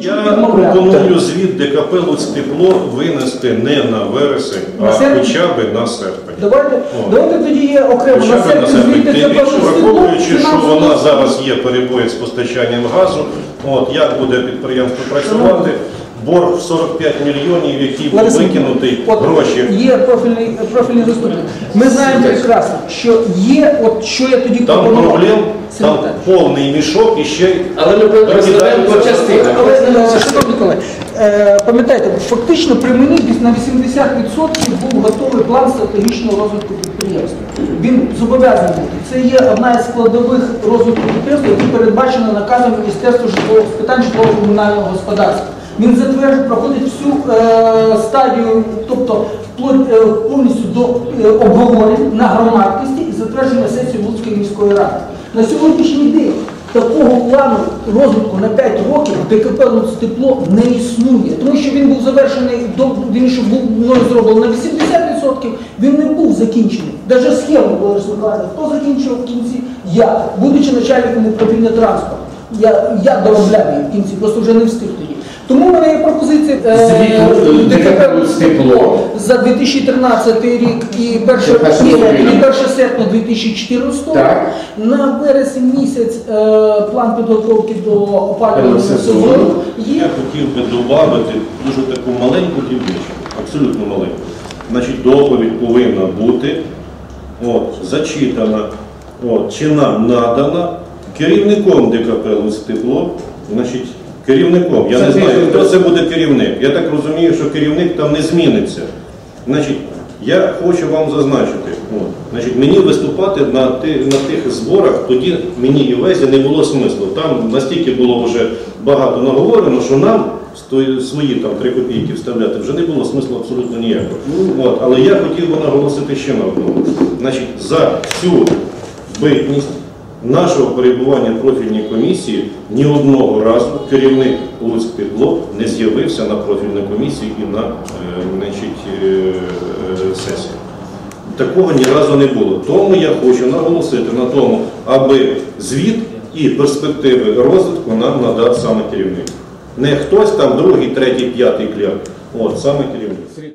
Я пропоную звіт ДКП «Луцтепло» винести не на вересень, На а серпень? хоча б на серпень. Давайте, О. давайте тоді є окремо Хоча на б на серпень серпень. звідти Тим більше, враховуючи, що вона зараз є перебої з постачанням газу, от, як буде підприємство працювати, борг в 45 мільйонів, який був Лариса, викинутий от гроші. Є профільний, профільний заступник. Ми знаємо прекрасно, що є, от що я тоді Там пропонував. проблем, Сергій там Віталійович. повний мішок і ще й Але ми розглядаємо по частинах. Але, е, шановні колеги, е, пам'ятайте, фактично при мені на 80% був готовий план стратегічного розвитку підприємства. Він зобов'язаний бути. Це є одна із складових розвитку підприємства, які передбачена наказом Міністерства житлового з питань житлово-комунального господарства. Він затверджує, проходить всю е, стадію, тобто вплоть, е, повністю до е, обговорень на громадськості і затвердження сесії Луцької міської ради. На сьогоднішній день такого плану розвитку на 5 років ДКП «Луцтепло» не існує, тому що він був завершений він ще був зроблений на 80%, він не був закінчений. Навіть схему була розкладена. Хто закінчував в кінці? Я, будучи начальником управління транспорту. Я, я доробляв її в кінці, просто вже не встиг тоді. Тому в мене є пропозиція е, Звіт, е, за 2013 рік і 1, Це перша ні, частина. і 1 серпня 2014 Так. на вересень місяць е, план підготовки до опалювального Сезону. сезону Я хотів би додати дуже таку маленьку дрібничку, абсолютно маленьку. Значить, доповідь повинна бути от, зачитана, от, чи нам надана керівником ДКП «Луцтепло», значить, керівником. Я не знаю, хто це буде керівник. Я так розумію, що керівник там не зміниться. Значить, я хочу вам зазначити, от, значить, мені виступати на, ти, на тих зборах, тоді мені і Везі не було смислу. Там настільки було вже багато наговорено, що нам свої там три копійки вставляти вже не було смислу абсолютно ніякого. От, але я хотів би наголосити ще на одному. Значить, за цю битність нашого перебування в профільній комісії ні одного разу керівник Луцьктепло не з'явився на профільній комісії і на е, значить, е, е, сесії. Такого ні разу не було. Тому я хочу наголосити на тому, аби звіт і перспективи розвитку нам надав саме керівник. Не хтось там другий, третій, п'ятий кляп. От саме керівник.